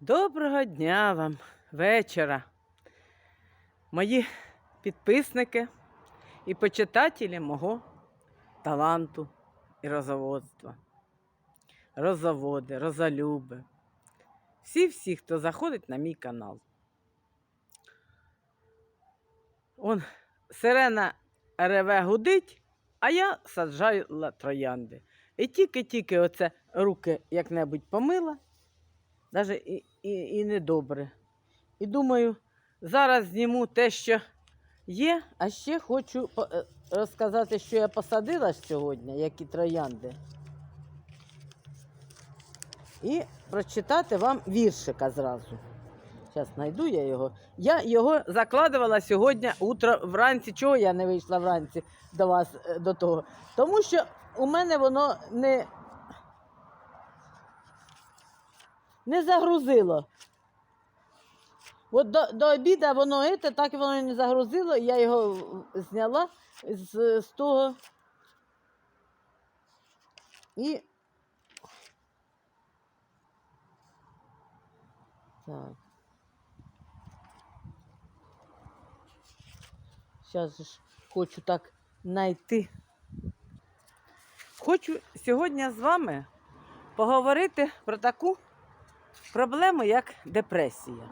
Доброго дня вам, вечора, мої підписники і почитателі мого таланту і розоводства. Розоводи, розолюби. Всі-всі, хто заходить на мій канал. Он сирена реве гудить, а я саджаю троянди. І тільки-тільки оце руки як-небудь помила, навіть і, і, і недобре. І думаю, зараз зніму те, що є, а ще хочу е, розказати, що я посадила сьогодні, які троянди. І прочитати вам віршика зразу. Зараз знайду я його. Я його закладувала сьогодні утро вранці. Чого я не вийшла вранці до вас е, до того? Тому що у мене воно не, не загрузило. От до, до обіду воно це, так воно не загрузило, я його зняла з, з того. І. Так. Зараз ж хочу так знайти. Хочу сьогодні з вами поговорити про таку проблему, як депресія.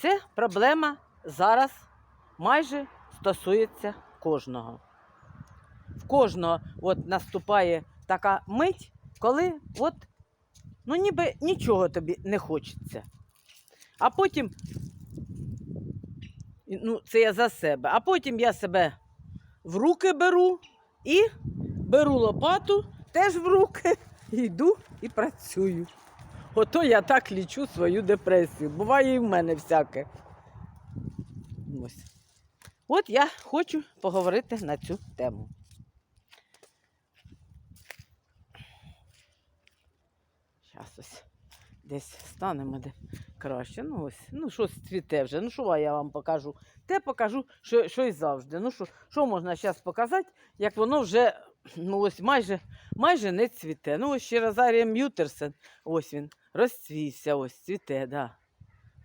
Це проблема зараз майже стосується кожного. В кожного от наступає така мить, коли от, ну ніби нічого тобі не хочеться. А потім, ну, це я за себе, а потім я себе в руки беру і беру лопату теж в руки, йду і працюю. Ото я так лічу свою депресію. Буває і в мене всяке. Ось. От я хочу поговорити на цю тему. Зараз ось десь станемо де краще. Ну ось, ну щось цвіте вже. Ну що я вам покажу? Те покажу, що, що і завжди. Ну що, що можна зараз показати, як воно вже ну ось майже, майже не цвіте. Ну ось ще Розарія М'ютерсен, ось він розцвівся, ось цвіте, да.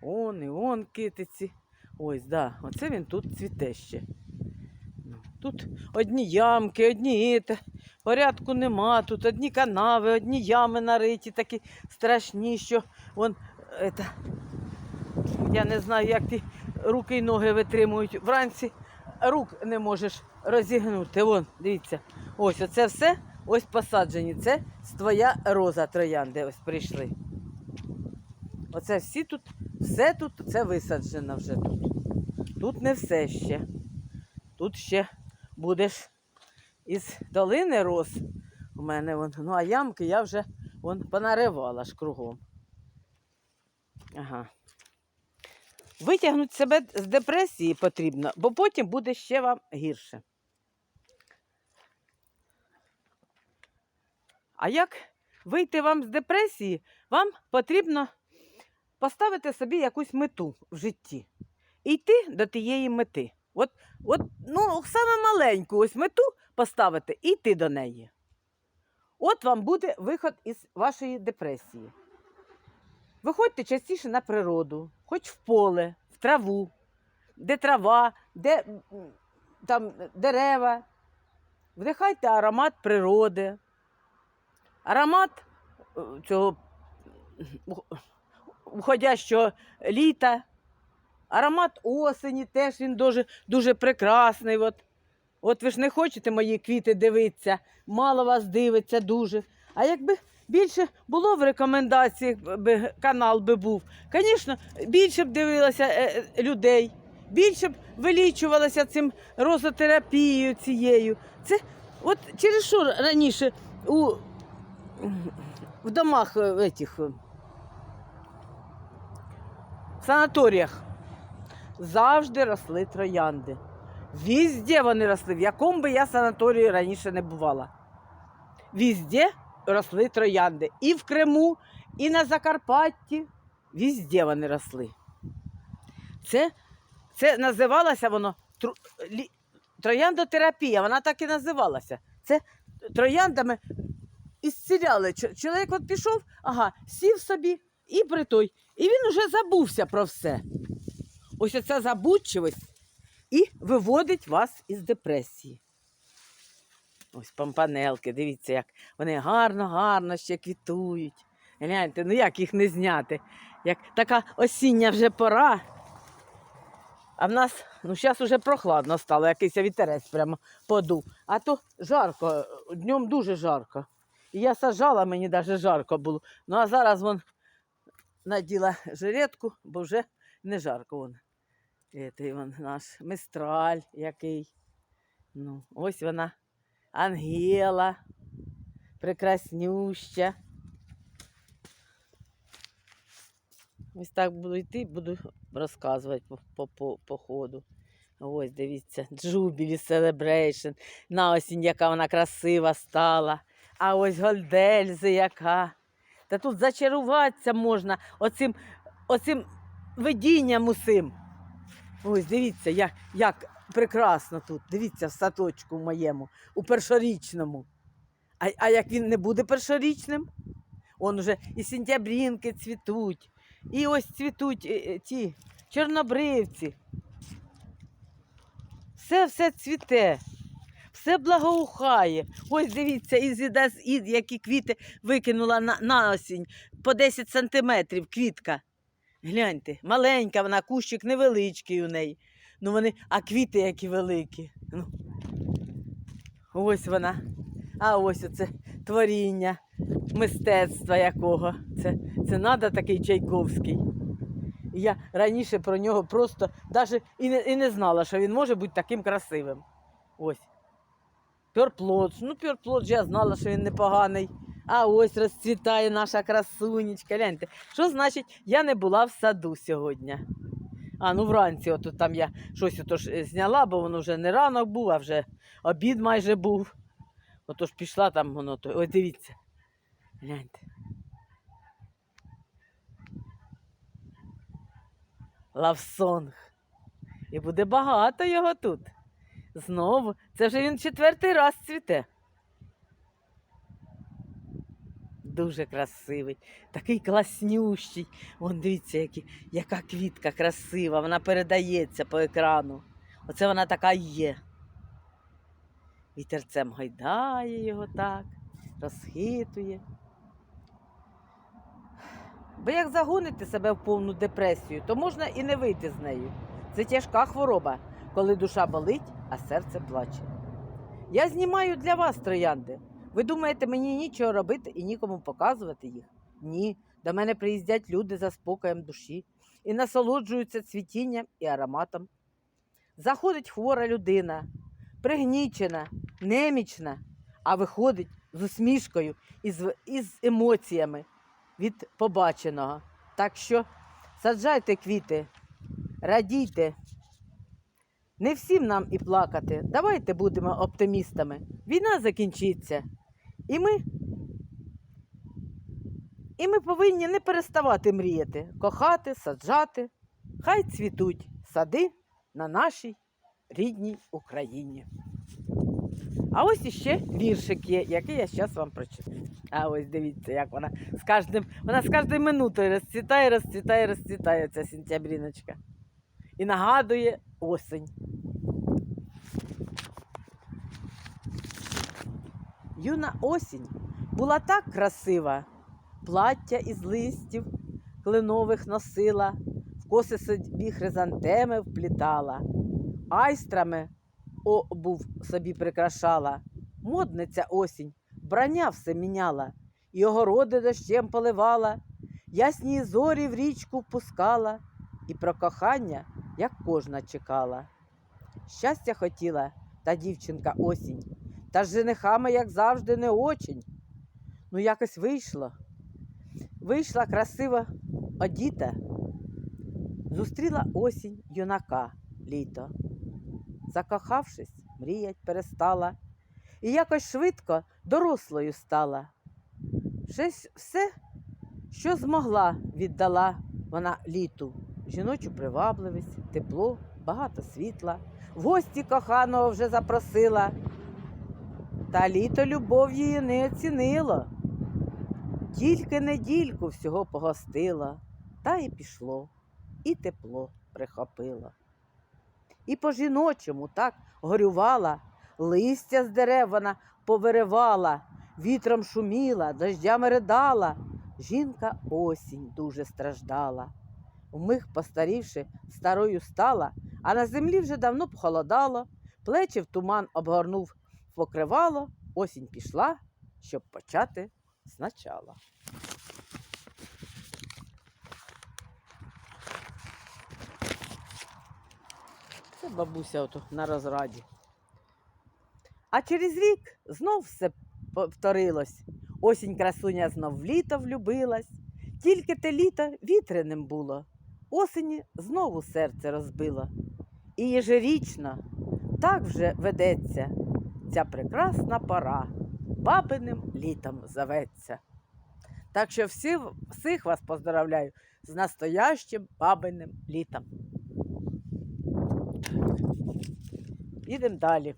Он і он китиці. Ось, да. Оце він тут цвіте ще. Ну, Тут одні ямки, одні іте. Порядку нема, тут одні канави, одні ями нариті, такі страшні, що вон, это, я не знаю, як ті руки й ноги витримують. Вранці рук не можеш розігнути. Вон, дивіться. Ось оце все ось посаджені. Це твоя роза троянди ось прийшли. Оце всі тут, все тут, це висаджено вже тут. Тут не все ще. Тут ще будеш із долини роз. У мене вон. Ну, а ямки я вже вон понаривала ж кругом. Ага. Витягнути себе з депресії потрібно, бо потім буде ще вам гірше. А як вийти вам з депресії, вам потрібно поставити собі якусь мету в житті і йти до тієї мети. От, от ну, саме маленьку ось мету поставити і йти до неї. От вам буде виход із вашої депресії. Виходьте частіше на природу, хоч в поле, в траву, де трава, де там дерева. Вдихайте аромат природи, аромат е, цього уходящого літа, аромат осені теж він дуже, дуже прекрасний. От. От ви ж не хочете мої квіти дивитися, мало вас дивиться дуже. А якби більше було в рекомендаціях, канал би був, звісно, більше б дивилося е, е, людей, більше б вилічувалося цим розотерапією цією. Це от через що раніше у, в домах е, этих, в санаторіях завжди росли троянди. Візде вони росли, в якому би я санаторії раніше не бувала. Візде росли троянди. І в Криму, і на Закарпатті. Візде вони росли. Це, це називалося воно трояндотерапія, вона так і називалася. Це трояндами ісціляли. Чоловік от пішов, ага, сів собі, і при той. І він уже забувся про все. Ось оця забудчивість і виводить вас із депресії. Ось помпанелки, дивіться, як вони гарно, гарно ще квітують. Гляньте, ну як їх не зняти? Як така осіння вже пора. А в нас, ну зараз уже прохладно стало, якийсь вітерець прямо подув. А то жарко, днем дуже жарко. І я сажала, мені навіть жарко було. Ну а зараз вон наділа жилетку, бо вже не жарко вон. Це вон наш мистраль який. Ну, ось вона, Ангела, прекраснюща. Ось так буду йти, буду розказувати по, по, по, по ходу. Ось, дивіться, Джубілі Celebration. На осінь, яка вона красива стала. А ось Гольдельзи яка. Та тут зачаруватися можна оцим, оцим видінням усім. Ось дивіться, як, як прекрасно тут. Дивіться в садочку моєму, у першорічному. А, а як він не буде першорічним? Он уже і сентябрінки цвітуть, і ось цвітуть е, е, ті чорнобривці. Все все цвіте, все благоухає. Ось дивіться, ізіда з ід, які квіти викинула на, на осінь по 10 сантиметрів квітка. Гляньте, маленька вона, кущик невеличкий у неї. Ну вони, а квіти які великі. Ну. Ось вона. А ось оце творіння мистецтва якого. Це, це надо такий Чайковський. Я раніше про нього просто навіть і не, і не знала, що він може бути таким красивим. Ось. Пьорплоч. Ну, пьорплоч я знала, що він непоганий. А ось розцвітає наша красунечка. Гляньте, що значить, я не була в саду сьогодні. А, ну вранці, от там я щось отож е, зняла, бо воно вже не ранок був, а вже обід майже був. Отож пішла там воно. Ось дивіться. Гляньте. Лавсонг. І буде багато його тут. Знову. Це вже він четвертий раз цвіте. Дуже красивий, такий класнющий. Вон дивіться, які, яка квітка красива, вона передається по екрану. Оце вона така і є. Вітерцем гойдає його так, розхитує. Бо як загонити себе в повну депресію, то можна і не вийти з нею. Це тяжка хвороба, коли душа болить, а серце плаче. Я знімаю для вас троянди. Ви думаєте, мені нічого робити і нікому показувати їх? Ні. До мене приїздять люди за спокоєм душі і насолоджуються цвітінням і ароматом. Заходить хвора людина, пригнічена, немічна, а виходить з усмішкою і з, і з емоціями від побаченого. Так що саджайте квіти, радійте. Не всім нам і плакати. Давайте будемо оптимістами. Війна закінчиться. І ми, і ми повинні не переставати мріяти, кохати, саджати. Хай цвітуть сади на нашій рідній Україні. А ось іще віршик є, який я зараз вам прочитаю. А ось дивіться, як вона з кожним, вона з кожною минутою розцвітає, розцвітає, розцвітає ця сентябріночка. І нагадує осень. Юна осінь була так красива, плаття із листів кленових носила, в коси собі хризантеми вплітала, айстрами обув собі прикрашала. Модниця осінь, брання все міняла, і огороди дощем поливала, ясні зорі в річку впускала, і про кохання, як кожна чекала. Щастя хотіла та дівчинка осінь, та з женихами, як завжди, не очень. Ну, якось вийшло. Вийшла красива одіта, зустріла осінь юнака літо. Закохавшись, мріять перестала, і якось швидко дорослою стала. Щось все, що змогла, віддала вона літу. Жіночу привабливість, тепло, багато світла. В гості коханого вже запросила. Та літо любов її не оцінило. Тільки недільку всього погостила, та й пішло, і тепло прихопило. І по жіночому так горювала, листя з дерев вона повиривала, вітром шуміла, дождями ридала. Жінка осінь дуже страждала. Вмиг постарівши, старою стала, а на землі вже давно похолодало, плечі в туман обгорнув покривало, осінь пішла, щоб почати спочатку. Це бабуся ото на розраді. А через рік знов все повторилось. Осінь красуня знов в літо влюбилась. Тільки те літо вітряним було. Осені знову серце розбило. І єжерічно так вже ведеться ця прекрасна пора. Бабиним літом зоветься. Так що всі, всіх вас поздравляю з настоящим бабиним літом. Їдемо далі.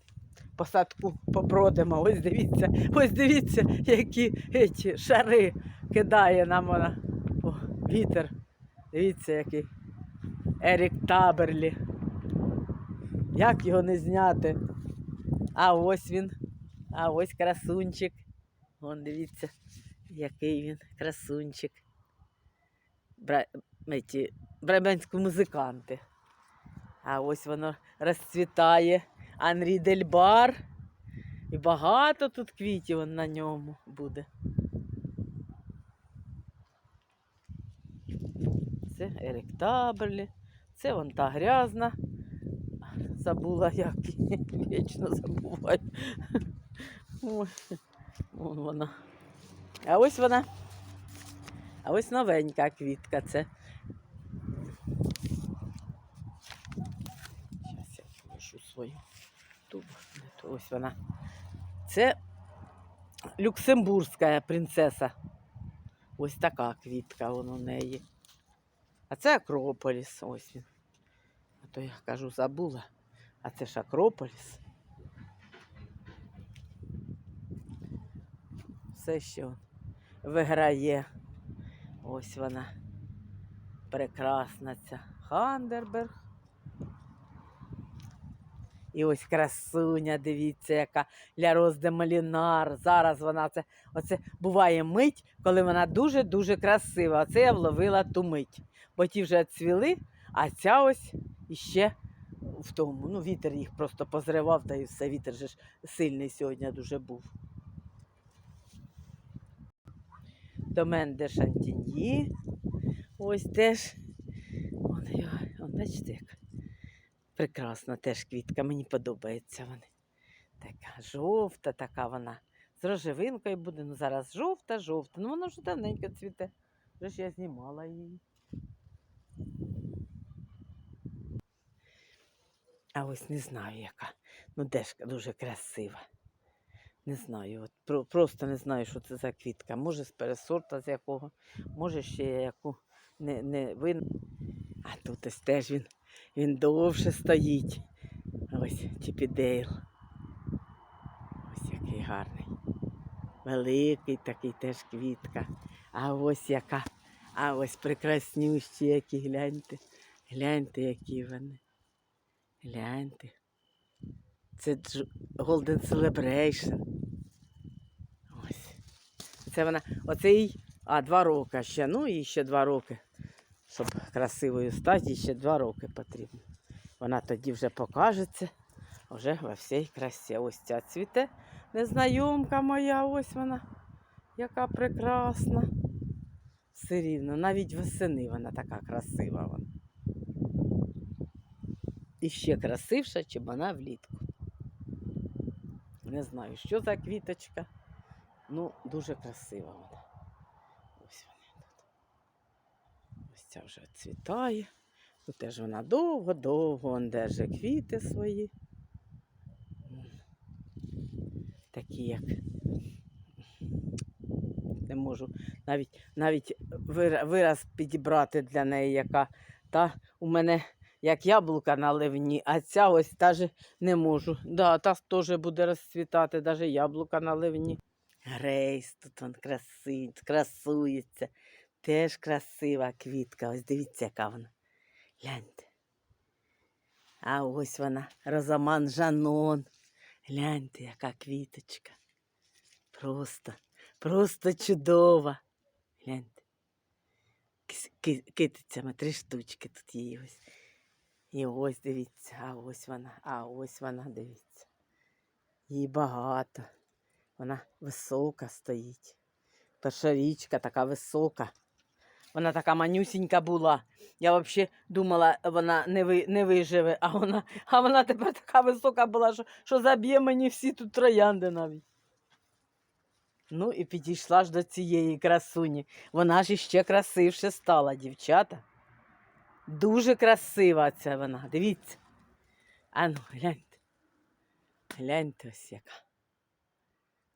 По садку попродимо. Ось дивіться, ось дивіться, які ці шари кидає нам вона. О, вітер. Дивіться, який. Ерік Таберлі. Як його не зняти? А ось він. А ось красунчик. Вон дивіться, який він красунчик. Бра... Ці... Бременські музиканти. А ось воно розцвітає. Анрі Дельбар. І багато тут квітів на ньому буде. Це Ерік Це вон та грязна. Забула, як вічно забуваю. Вон вона. А ось вона. А ось новенька квітка. Це. Зараз я положу свою тубу. Ось вона. Це люксембурзька принцеса. Ось така квітка вон у неї. А це Акрополіс. Ось він. А то я кажу, забула. А це ж Акрополіс. Все ще виграє. Ось вона. Прекрасна ця Хандерберг. І ось красуня, дивіться, яка Ляроз де Малінар. Зараз вона це. Оце буває мить, коли вона дуже-дуже красива. Оце я вловила ту мить. Бо ті вже цвіли, а ця ось іще в тому. Ну, вітер їх просто позривав, та і все. Вітер же ж сильний сьогодні дуже був. Домен де Шантіньї. Ось теж. Вон його, бачите, як прекрасна теж квітка, мені подобається вони. Така жовта, така вона. З рожевинкою буде. Ну зараз жовта, жовта. Ну вона вже давненько цвіте. Вже ж я знімала її. А ось не знаю, яка. Ну, дешка дуже красива. Не знаю, от про, просто не знаю, що це за квітка. Може з пересорта з якого, може ще яку не, не вин. А тут ось теж він, він довше стоїть. Ось Чіпідейл. Ось який гарний. Великий такий теж квітка. А ось яка. А ось прекраснющі, які гляньте. Гляньте, які вони. Гляньте. Це Golden Celebration. Ось. Це вона. Оце їй. А, два роки ще. Ну і ще два роки. Щоб красивою стати, ще два роки потрібно. Вона тоді вже покажеться. Вже во всій красі. Ось ця цвіте. Незнайомка моя, ось вона. Яка прекрасна. Все рівно, навіть восени вона така красива. Вона. І ще красивша, чим вона влітку. Не знаю, що за квіточка. Ну, дуже красива вона. Ось вона тут. Ось ця вже цвітає. Тут теж вона довго-довго он держить квіти свої. Такі як. Не можу навіть, навіть вираз підібрати для неї, яка та у мене як яблука на ливні, а ця ось теж не можу. Да, та теж буде розцвітати, навіть яблука на ливні. Грейс, тут он краси, красується. Теж красива квітка. Ось дивіться, яка вона. Гляньте. А ось вона, Розаман Жанон. Гляньте, яка квіточка. Просто, просто чудова. Гляньте. Китицями три штучки тут є ось. І ось дивіться, а ось вона, а ось вона, дивіться. Її багато. Вона висока стоїть. Перша річка така висока. Вона така манюсінька була. Я взагалі думала, вона не, ви, не виживе, а вона, а вона тепер така висока була, що, що заб'є мені всі тут троянди навіть. Ну і підійшла ж до цієї красуні. Вона ж іще красивше стала, дівчата. Дуже красива ця вона. Дивіться. Ану, гляньте. Гляньте ось яка.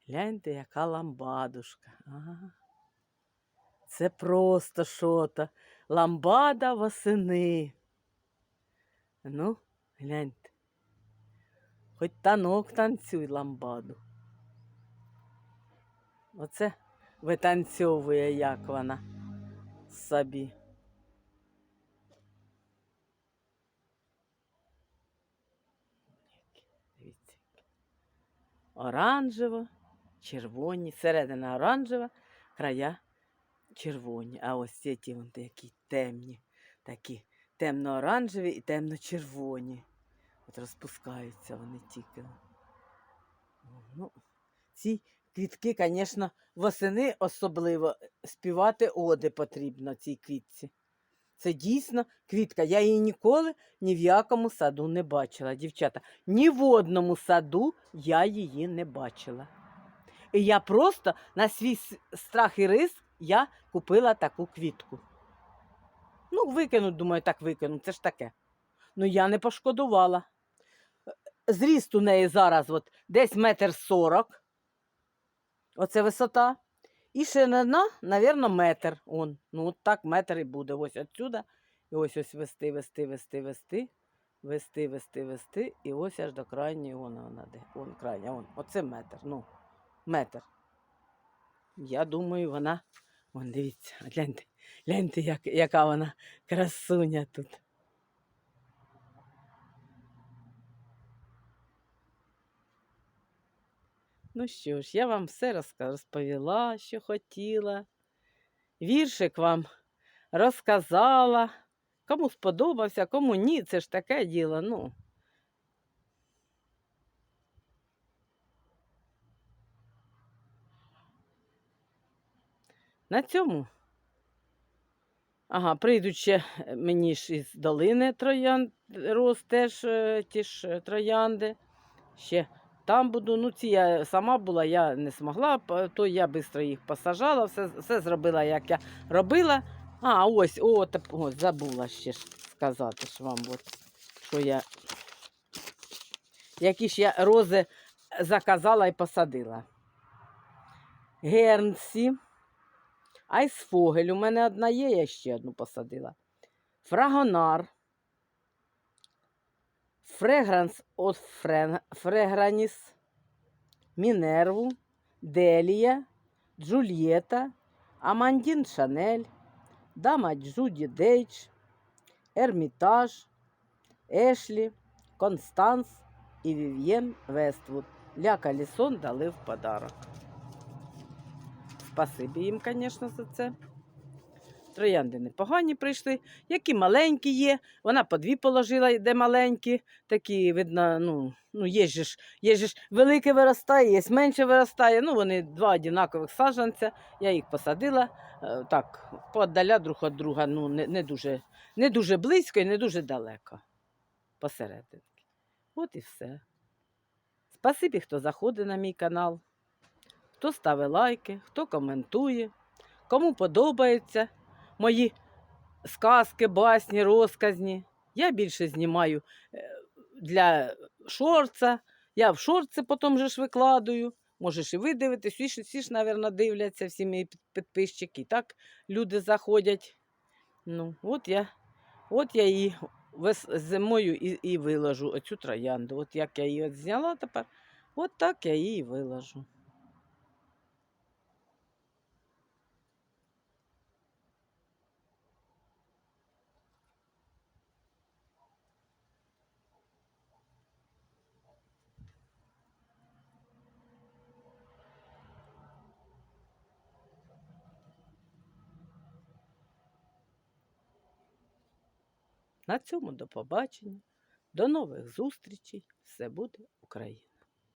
Гляньте, яка ламбадушка. Ага. Це просто що-то. Ламбада восени. Ну, гляньте. Хоч танок танцюй ламбаду. Оце витанцьовує, як вона собі. Дивіться. Оранжево, червоні, середина оранжева, края червоні. А ось ці ті такі темні, такі темно-оранжеві і темно-червоні. От розпускаються вони тільки. Ну, ці квітки, звісно, восени особливо співати оди потрібно цій квітці. Це дійсно квітка. Я її ніколи ні в якому саду не бачила, дівчата. Ні в одному саду я її не бачила. І я просто на свій страх і риск я купила таку квітку. Ну, викинуть, думаю, так викинуть, це ж таке. Ну, я не пошкодувала. Зріст у неї зараз от, десь метр сорок. Оце висота. І ширина, навірно, метр. Он. Ну, от так метр і буде. Ось отсюда. І ось ось вести, вести, вести, вести, вести, вести, вести. І ось аж до крайньої вона, вона де. Вон крайня, вон. Оце метр. Ну, метр. Я думаю, вона. Вон, дивіться, гляньте, гляньте, як, яка вона красуня тут. Ну що ж, я вам все розповіла, що хотіла. Віршик вам розказала. Кому сподобався, кому ні, це ж таке діло. Ну. На цьому. Ага, прийдуть ще е, мені ж із долини троянд, роз теж е, ті ж е, троянди. Ще там буду. Ну, ці я сама була, я не змогла, то я швидко їх посажала, все, все зробила, як я робила. А, ось, о, та, ось забула ще ж сказати ж вам, от, що я. Які ж я рози заказала і посадила. Гернсі. Айсфогель. У мене одна є, я ще одну посадила. Фрагонар. Фрегранс от френ- Фреграніс. Мінерву. Делія. Джульєта. Амандін Шанель. Дама Джуді Дейдж. Ермітаж. Ешлі. Констанс і Вів'єн Вествуд. Ля Калісон дали в подарок. Спасибі їм, звісно, за це. Троянди непогані прийшли, які маленькі є. Вона по дві положила, де маленькі, такі, видно, ну, ну є ж, є ж велике виростає, є менше виростає. Ну, вони два однакових саджанця. Я їх посадила е, так, подаля друг від друга, ну, не, не, дуже, не дуже близько і не дуже далеко. Посерединки. От і все. Спасибі, хто заходить на мій канал хто ставить лайки, хто коментує, кому подобаються мої сказки, басні, розказні. Я більше знімаю е, для шорца. Я в шорці потім же ж викладаю. Можеш і ви дивитесь, всі ж, всі ж, мабуть, дивляться, всі мої підписчики. І так люди заходять. Ну, от я, от я її вес- зимою і, і виложу оцю троянду. От як я її от зняла тепер, от так я її виложу. На цьому до побачення. До нових зустрічей. Все буде Україна!